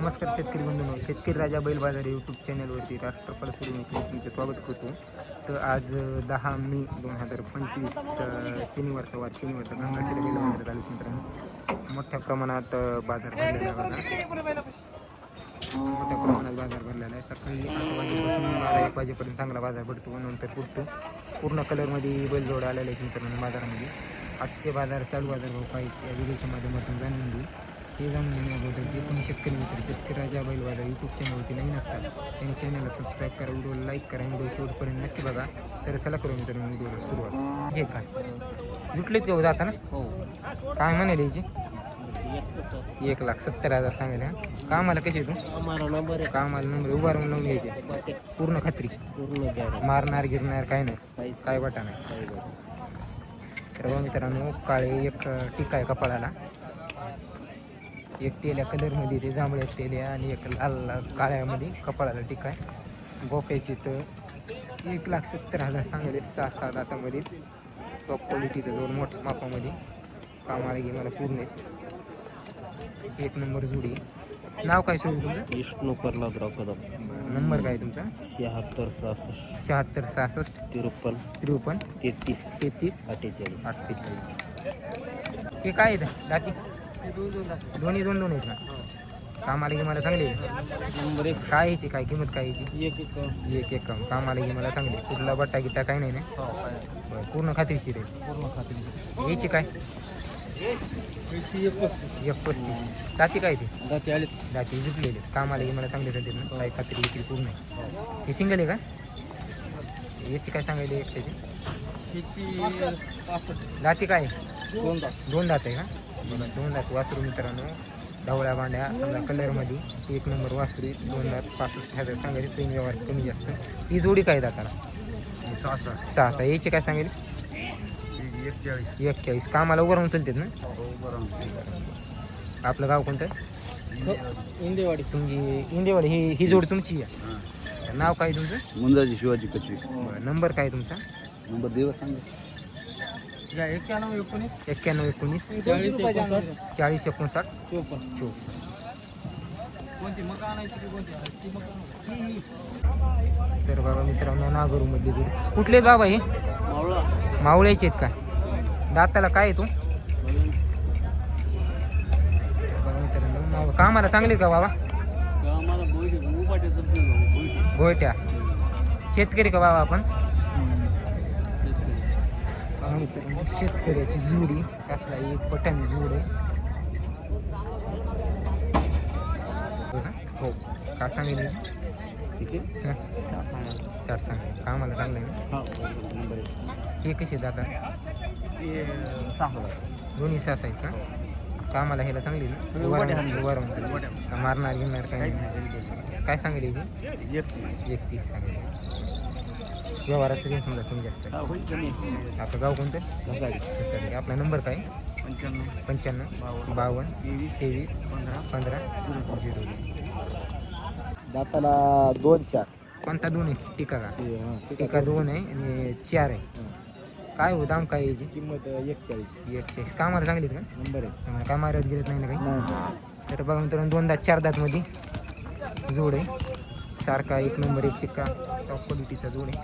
नमस्कार शेतकरी बंधूंनो शेतकरी राजा बैल बाजार यूट्यूब चॅनलवरती राष्ट्रपाल सूर्यवंशी तुमचे स्वागत करतो. तर आज दहा मे दोन हजार पंचवीस अ, शनिवारचा वार शनिवारचा गंगाखेड बैल बाजार झाले मित्रांनो. मोठ्या प्रमाणात बाजार भरलेला होता मोठ्या प्रमाणात बाजार भरलेला आहे. सकाळी आठ वाजेपासून बारा एक वाजेपर्यंत चांगला बाजार भरतो नंतर पुरतो पूर्ण कलरमध्ये बैलजोड आलेला आहे मित्रांनो बाजारामध्ये. आजचे बाजार चालू बाजार भाऊ काय या व्हिडिओच्या माध्यमातून जाणून घेऊ. ते जाणून घेण्याबद्दल जे कोणी शेतकरी मित्र शेतकरी राजा बैल बाजार यूट्यूब चॅनलवरती नवीन असतात त्यांनी चॅनलला सबस्क्राईब करा व्हिडिओला लाईक करा व्हिडिओ शेवटपर्यंत नक्की बघा. तर चला करू मित्रांनो व्हिडिओला सुरुवात. जे काय? जुटलेत का हो जाता ना हो. काय म्हणाले याची एक लाख सत्तर. हजार सांगायला हा? कामाला कशी तू? आम्हाला नंबर कामाला नंबर उभा राहून लावून घ्यायचे. पूर्ण खात्री? पूर्ण मारणार गिरणार काय नाही. काय वाटा नाही. तर मित्रांनो काळे एक टिका आहे कपाळाला. एक तेल्या कलरमध्ये ते जांभळ्या तेल्या आणि एक लाल काळ्यामध्ये कपाळाला टिका आहे. गोप्याची तर एक लाख सत्तर हजार सांगले सहा सात हातामध्ये. टॉप क्वालिटीचं दोन मोठ्या मापामध्ये. कामाला घे मला पूर्ण. एक नंबर जुडी. नाव काय सोडून तुमचं? विष्णू प्रल्हादराव कदम. नंबर काय तुमचा? शहात्तर सहासष्ट. शहात्तर सहासष्ट. त्रेपन्न त्रेपन्न तेहतीस. तेहतीस. अठ्ठेचाळीस. अठ्ठेचाळीस. हे काय दाती? दोन्ही दोन दोन आहेत ना? कामाला की मला चांगले आहे. नंबर एक. काय याची काय किंमत काय याची एक एक एक एक काम कामाला की मला चांगले कुठला बट्टा गिट्टा काय नाही ना? बरं पूर्ण खात्रीशीर आहे. पूर्ण याची काय? एकशे एक पस्तीस एक पस्तीस दाती काय ते? दाते आले दाती जुटलेले कामाला की मला चांगले राहते ना काय खात्री विक्री पूर्ण आहे. हे. सिंगल आहे का? याची काय सांगायला एक त्याची त्याची पासष्ट. दाती काय? दोन दात. दोन दात आहे का? दोन दात वासरू मित्रांनो ढवळ्या बांड्या समजा कलरमध्ये एक नंबर वासरू दोन दात पासष्ट हजार सांगायचे तीन व्यवहार कमी जास्त. ही जोडी काय दाताला सहा सहा सहा सहा याची काय सांगेल एकचाळीस. एकचाळीस. कामाला उभं राहून चालतात ना? बरं आपलं गाव कोणतं? इंदेवाडी. तुमची इंदेवाडी ही ही जोडी तुमची आहे? नाव काय तुमचं? मुंजाची शिवाजी कचरी. बरं नंबर काय तुमचा? नंबर देवा सांगा. एक्क्याण्णव एकोणीस. एक्क्याण्णव एकोणीस. चाळीस एकोणसाठ. चाळीस एकोणसाठ. चोपन्न. चोप कोणती? मका आणायची. कोणती तर बघा मित्रांनो नागरूमधली जोडी कुठले बाबा हे? मावळा. मावळ्याचे आहेत का? दाताला काय आहे तू? बघा मित्रांनो मावळ कामाला चांगले का बाबा? गोयट्या शेतकरी का बाबा आपण? बघा मित्रांनो शेतकऱ्याची जुडी कसला एक पटन जुड. हो का सांगेल किती? हं? साठ सांगेल कामाला चांगलं आहे ना? हा कसे हजार. दोन्ही सास आहेत का? कामाला ह्याला चांगली. का मारणार घेणार काय काय सांगेल एकतीस सांगेल व्यवहारात तरी समजा तुम्ही जास्त. हा आपलं गाव कोणतं. आपला नंबर काय? पंच्याण्णव. पंच्याण्णव बावन्न. तेवीस. पंधरा. पंधरा. झिरो. दाताला दोन चार. कोणता दोन आहे? टिका का? टिका दोन आहे आणि चार आहे. काय हो दाम काय याची? किंमत एकचाळीस. एकचाळीस. कामाला चांगली आहेत का? नंबर आहे. त्यामुळे काय मारत गिरत नाही ना काही? नाही. तर बघा मित्रांनो दोन दात चार दात मध्ये जोड आहे. सारखा एक नंबर एक शिक्का. टॉप क्वालिटीचा जोड आहे.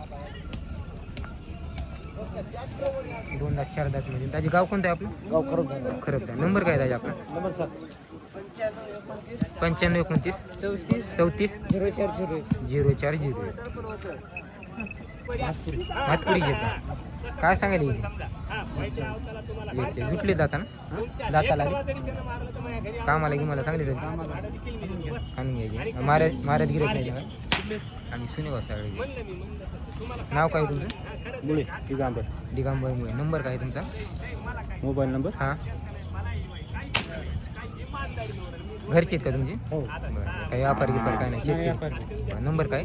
दोन दात चार दात मध्ये त्याचे गाव कोणतं आहे आपलं? गाव खरं खरं नंबर काय त्याचे आपला? नंबर सात पंच्याण्णव एकोणतीस. चौतीस. चौतीस. झिरो चार झिरो झिरो चार झिरो एक. हातपुडी घेता. काय सांगायला? याची याचे जुटले जाता. ना दाताला कामाला की मला चांगली राहते आणि घ्यायचे महाराज महाराज गिरत नाही ना आणि सुनेगाव सागळे नाव काय तुमचं? मुळे दिगांबर. दिगंबर मुळे. नंबर काय तुमचा? Mobile number? हां. घरचे आहेत का तुमचे? हो. काही व्यापार गिपार काय नाही? नंबर काय?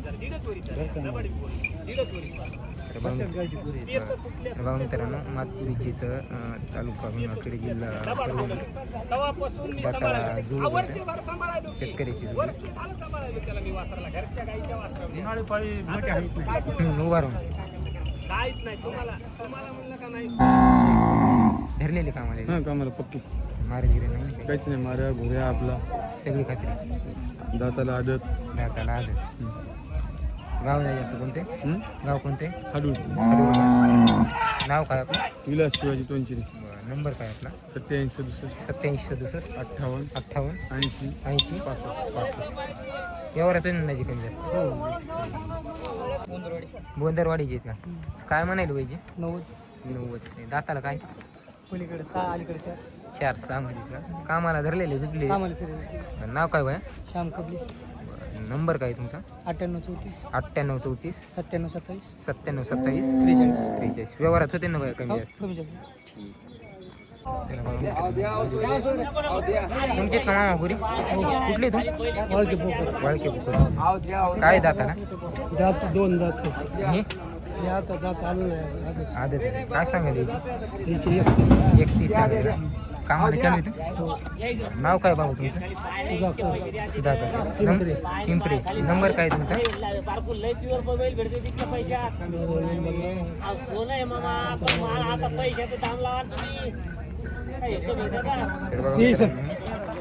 तर बघा मित्र- तर बघा मित्रांनो मातपुरीची इथं अं, तालुका गंगाखेड जिल्हा बटाळा जुळ शेतकऱ्याची जुळ हम्म, उभा राहून धरलेले कामाला हां कामाला पक्की. मारे गिरे नाही. काहीच नाही माऱ्या घोऱ्या आपला. सगळी खात्री. दाताला आदत. दाताला आदत. गाव नाही आपलं कोणते? गाव कोणते? हाडूळ. नाव काय आपलं? विलास शिवाजी तोंचिरे बरं, नंबर काय आपला? सत्याऐंशी सदुसष्ट. सत्याऐंशी सदुसष्ट. अठ्ठावन्न. अठ्ठावन्न. ऐंशी. ऐंशी. पासष्ट. पासष्ट. व्यवहारातून अंदाजे कमी जास्त. बोंदरवाडीचे आहेत का? काय म्हणायला पाहिजे नव्वद. नव्वद. दाताला काय? पलीकडे सहा अलीकडे चार. चार सहा मध्ये का? कामाला धरलेले झुकले सर नाव काय बाय श्याम कबली. नंबर काय तुमचा? अठ्ठ्याण्णव चौतीस. अठ्ठ्याण्णव चौतीस. सत्त्याण्णव सत्तावीस. सत्त्याण्णव सत्तावीस. त्रेचाळीस. त्रेचाळीस. व्यवहारात होते ना बाय कमी जास्त. कमी जास्त. तुमचे का मामा पुरी? कुठले तू वाळके पोकर वाळके पुकुर काय दाताला दात दोन दात. हे? हे आता दात आलो आहे आदत आहे. काय सांगायला एकतीस सांगायला. कामाला चालू आहे हो. का? नाव काय बाबा तुमचं? सुधाकर. पिंपरे. नंबर काय तुमचा? तर बघा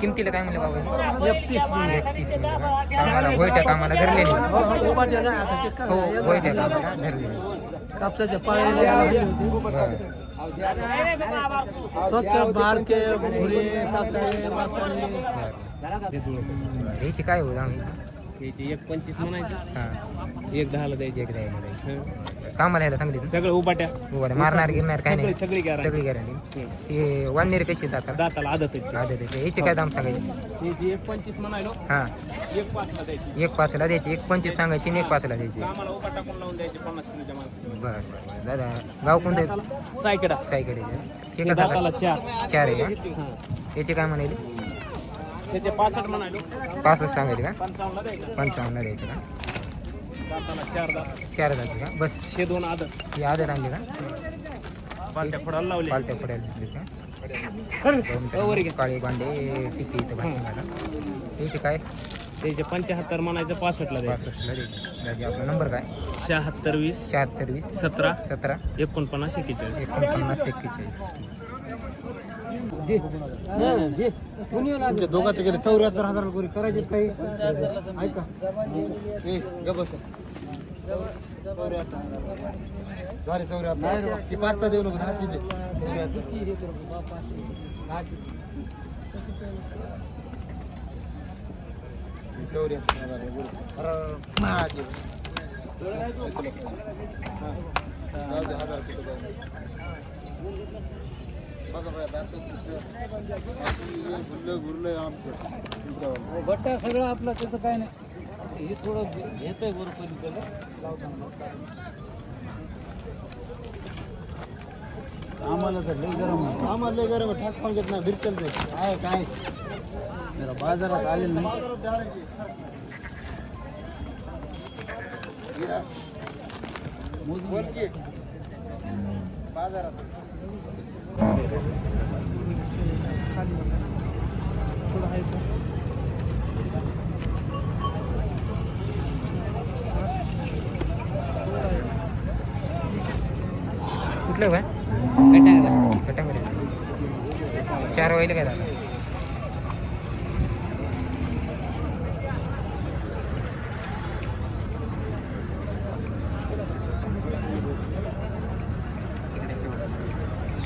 किमतीला काय म्हणले बाबा? एकतीस. एकतीस? कामाला होयत्या कामाला धरलेली. हो काय होयत्या कामाला धरलेली. कापसाच्या याची काय होईल आम्ही? त्याची एक पंचवीस म्हणायची. हां. एक दहाला द्यायची एक द्यायला द्यायची. कामाला यायला चांगली सगळं उपाट्या. बरं मारणार गिरणार काय नाही. सगळी गॅरंटी सगळी गॅरंटी ते वाननेर कशी दातात दाताला? आदत आदत आहे याचे काय दाम सांगायचे? त्याची एक पंचवीस म्हणायलो हां. एक पाचला द्यायची. एक पाचला द्यायची एक पंचवीस सांगायची आणि एक पाचला द्यायची. लावून द्यायची पन्नास किलोच्या माणसं बरं बरं बरं. दादा गाव कोणतं आहे? सायकडा हे दाताला दातात चार. चार आहे का? हा. याचे काय म्हणाले त्याचे पासष्ट म्हणालो. पासष्ट सांगायचे का? पंचावन्नला द्यायचं. पंचावन्न द्यायचं का? दाताला चार दात चार जाते का? बस. हे दोन आदत. ही आदत आणली का? पालत्या फोडायला लावले. पालत्या पडायला दिसली का? हो, वर घे. काळे बांडे टिक्की इथं भाषणाला याचे काय? त्याचे पंच्याहत्तर म्हणायचं पासष्टला द्यायचं. पासष्टला द्यायचे. दादी आपला नंबर काय? शहात्तर वीस शहात्तर वीस सतरा सतरा एकोणपन्नास एक्केचाळीस. एकोणपन्नास एक्केचाळीस. दोघांचे गेले चौऱ्याहत्तर हजार कोरी करायचे काही. ऐका. झाले चौऱ्याहत्तर. ती पाचचा देऊ नको दहा चौऱ्याहत्तर हजार हजार आमचं बट्टा सगळं आपलं त्याचं काय नाही. हे थोडं घेतोय बरोबर आम्हाला तर लई गरम आहे. आम्हाला लई गरम आहे. ठाक पण घेत नाही. बिरकल ते. काय काय? जरा बाजारात आले नाही. कुठलं काय कटांगरे चार वाईल काय दादा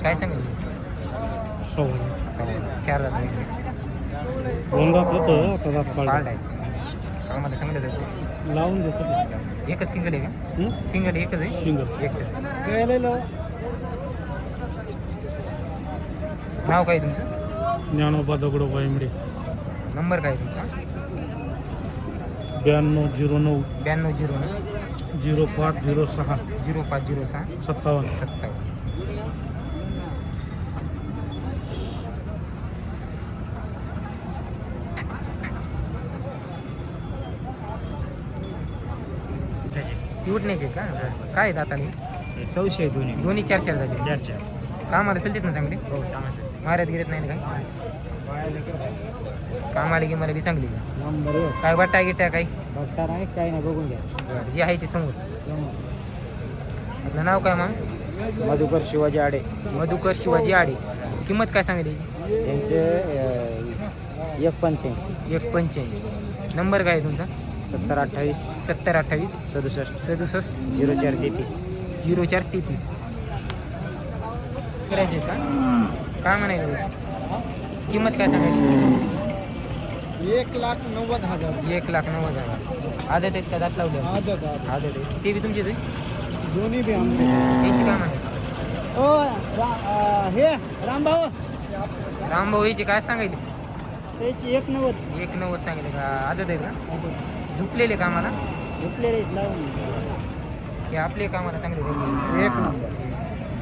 काय सांग चार दादा दोन दात होतं आता दात आम्हाला सांगितलं जायचं. लावून देतो एकच सिंगल आहे का? सिंगल एकच आहे? सिंगल एकच. नाव काय तुमचं? ज्ञानोबा दगडोबा इमडे नंबर काय तुमचा? ब्याण्णव झिरो नऊ. ब्याण्णव झिरो नऊ. झिरो पाच झिरो सहा. झिरो पाच झिरो सहा. सत्तावन्न. सत्तावन्न ती उठण्याचे का? काय दाताने चौशे दोन्ही. दोन्ही चार चार झाले चार चार. कामाला असेल ना चांगले? हो चांगलं मारत गिरत नाही ना काय? कामाला की मला बी चांगली का? नंबर एक. काय वाटा गिटा काही बघता नाही काही नाही बघून घ्या. बरं जे आहे ते समोर. आपलं नाव काय मग? मधुकर शिवाजी आडे. मधुकर शिवाजी आडे. किंमत काय सांगितली त्यांचे एक पंच्याऐंशी. एक पंच्याऐंशी. नंबर काय आहे तुमचा? सत्तर अठ्ठावीस. सत्तर अठ्ठावीस. सदुसष्ट. सदुसष्ट. झिरो चार तेहतीस. झिरो चार तेहतीस. करायचे का? काय म्हणायचं? किंमत काय सांगायची? एक लाख नव्वद हजार. एक लाख नव्वद हजार. आदत आहेत का? दात लावले? आदत आदत. आहे ते बी तुमचेच आहे दोन्ही बी आमचे. याची काय म्हणायची? ओ हे रामभाऊ. रामभाऊ याची काय सांगायची? त्याची एक नव्वद. एक नव्वद सांगितले का? आदत आहे का? झुपलेले कामाला लावून हे आपले कामाला चांगले. एक नंबर.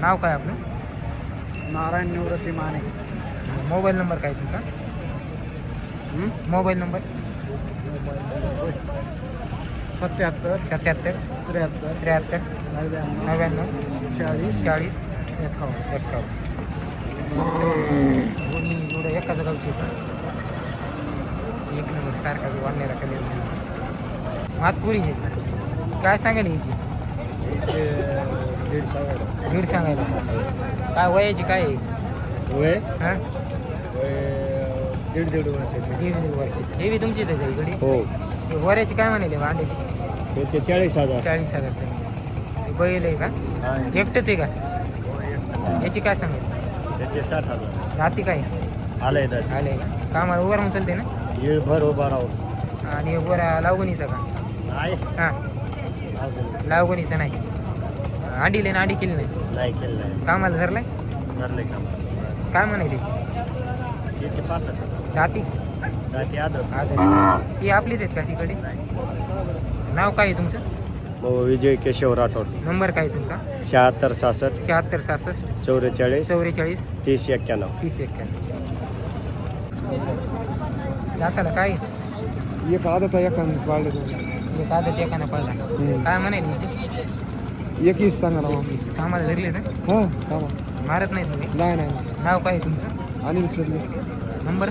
नाव काय आपलं? नारायण निवृत्ती माने. मोबाईल नंबर काय तुमचा? Mobile number? सत्याहत्तर सत्याहत्तर त्र्याहत्तर त्र्याहत्तर नव्याण्णव नव्याण्णव चाळीस चाळीस एकावन्न. एकावन्न. दोन्ही एवढं एकाच गावचे आहेत. एक नंबर सारखा जो वाढणारा कलर हातपुरी काय सांगायला याची दीड सांगायला. काय वयाची काय आहे? वय? हां? दीड दीड वर्ष. दीड दीड वर्षाची हे बी आहे का इकडे? हो. वऱ्याची काय म्हणाले अंड्याची त्याचे चाळीस हजार. चाळीस हजार सांगितले. बैल आहे का? एकटंच आहे का? याची काय सांगायची? त्याचे साठ हजार. राती काय? आलंय आले का? कामाला उभा राहून चालते ना? येळ भर उभा राहून. आणि गोरा लावगणीचा का? नाही हां. लावगणीचा नाही. अंडीले ना अंडी केली नाही. नाही केलं नाही. कामाला धरलाय? धरले काम काय म्हणायची त्याची? आदर. आदर. ही आपलीच आहेत का तिकडे? नाव काय आहे तुमचं? हो विजय केशव राठोड. नंबर काय आहे तुमचा? शहात्तर सहासष्ट शहात्तर सहासष्ट चौवेचाळीस. चौवेचाळीस. तीस एक्क्याण्णव. तीस एक्क्याण्णव. दाताला काय एक आदत एक वाढले एक आदत एकानं पडला काय म्हणायची एकवीस सांगा ना एकवीस. कामाला धरले ना हा कामा मारत नाही तुम्ही? नाही नाही नाव काय आहे तुमचं? Anil Sarle number?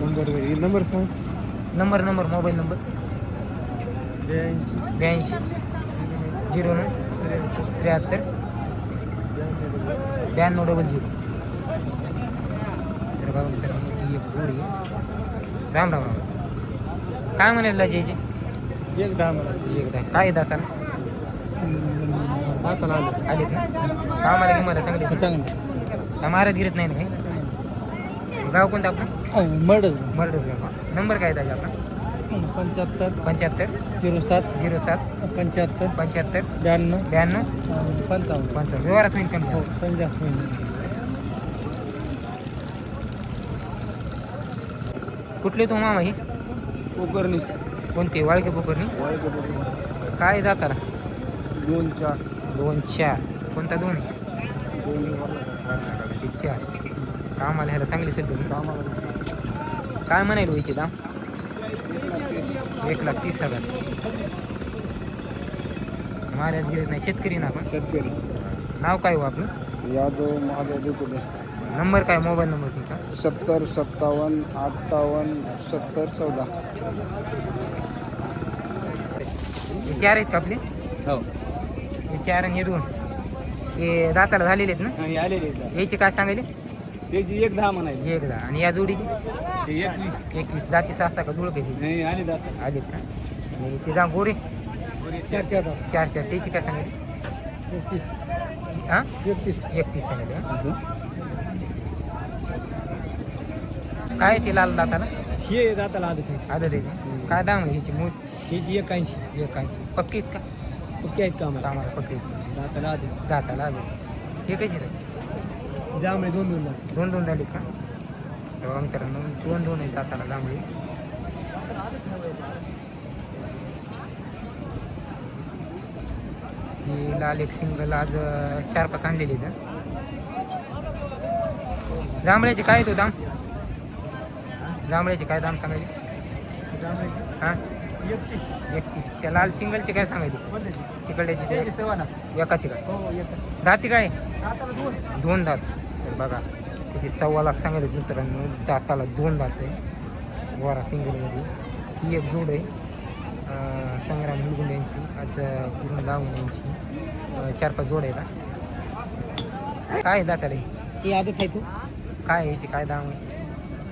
Number number सांग. Number number mobile number? ब्याऐंशी. ब्याऐंशी. झिरो नऊ. त्र्याहत्तर. ब्याण्णव डबल झिरो. तर बघा मित्रांनो ती एक जोडी आहे. राम राम राम. काय म्हणाल लाजायची एक दहा एकदा काय दाताला दाताला आलं. आलेत ना कामाला की मला चांगले? चांगलं. काय मारत गिरत नाही ना काही? गाव कोणतं आपलं? मर्डर. मर्डर गाव. नंबर काय त्याचा आपला? पंच्याहत्तर. पंच्याहत्तर. झिरो सात. झिरो सात. पंच्याहत्तर. पंच्याहत्तर. ब्याण्णव. ब्याण्णव. पंचावन्न. पंचावन्न. व्यवहारात होईल कमी. हो जास्त. पंच्याहत्तर कुठले तू मामा ही? कोकर्णी कोणते? वाळके पोकरणी काय दाताला दोन चार दोन? चार कोणता दोन चार कामाला ह्याला चांगली सध्या काय म्हणायला व्हायचे दाम? एक लाख तीस हजार. महाराज गिरत नाही. शेतकरी ना आपण? शेतकरी. नाव काय हो आपलं? यादव महादेव दुकुले नंबर काय? मोबाईल नंबर तुमचा? सत्तर सत्तावन्न अठ्ठावन्न सत्तर चौदा. हे चार आहेत का आपले? हो. हे चार आणि हे दोन. हे दाताला झालेले आहेत ना? आलेले याचे काय सांगायले? त्याची एक दहा म्हणायची. हे आणि या जोडीची? ते एकवीस. एकवीस. दाती सहा का जुळ कधी नाही आले जातात आलेत का? आणि ते जा गोरे. चार चार चार चार. त्याची काय सांगायली? एकतीस. हाँ? एकतीस. एकतीस सांगायले का? काय ते लाल दाताला? हे दाताला आदत आहे. का? काय दाम ह्याची मूळ त्याची एक ऐंशी हे काय पक्की आहेत का? ओके आहेत का आम्हाला? कामाला पक्की आहेत. दाताला आदत दाताला आदत हे कशी रे जांभळे दोन दोन लाख दोन दोन झालीत का? तेव्हा मित्रांनो दोन दोन आहेत दाताला जांभळी. ही लाल एक सिंगल आज अं, चार पाच आणलेली हं. जांभळ्याचे काय तो दाम? जांभळ्याचे काय दाम सांगायचे? हां? एकतीस. त्या लाल सिंगलचे काय सांगायचे? तिकडल्याचे ते एकाचे काय हो दाती काय? दोन. दात. तर बघा त्याची सव्वा लाख सांगायचं मित्रांनो. दाताला दोन दात आहे. गोरा सिंगलमध्ये. ही एक जोड आहे. संग्राम मुलगुंड यांची आज पूर्ण गावून यांची. चार पाच जोड आहेत हा. काय आहे दाताला? हे? आदत आहे तू. काय आहे याची काय दाम आहे?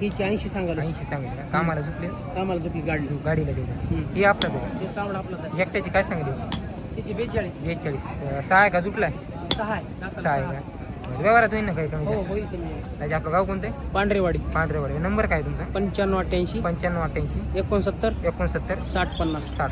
हिची ऐंशी सांगायला. ऐंशी सांगितलं. कामाला झुकले? कामाला तुझी गाडी गाडीला देऊ ही आपला देऊ ते तावडा आपला एकट्याची काय सांगितली त्याची बेचाळीस. बेचाळीस. सहा आहे का? झुकलाय सहा आहे. सहा आहे का? व्यवहारात होईल ना काही कमी हो? होईल. त्याचे आपलं गाव कोणतं आहे? पांढरेवाडी. पांढरेवाडी. नंबर काय तुमचा? पंच्याण्णव अठ्ठ्याऐंशी. पंच्याण्णव अठ्ठ्याऐंशी. एकोणसत्तर. एकोणसत्तर. साठ पन्नास. साठ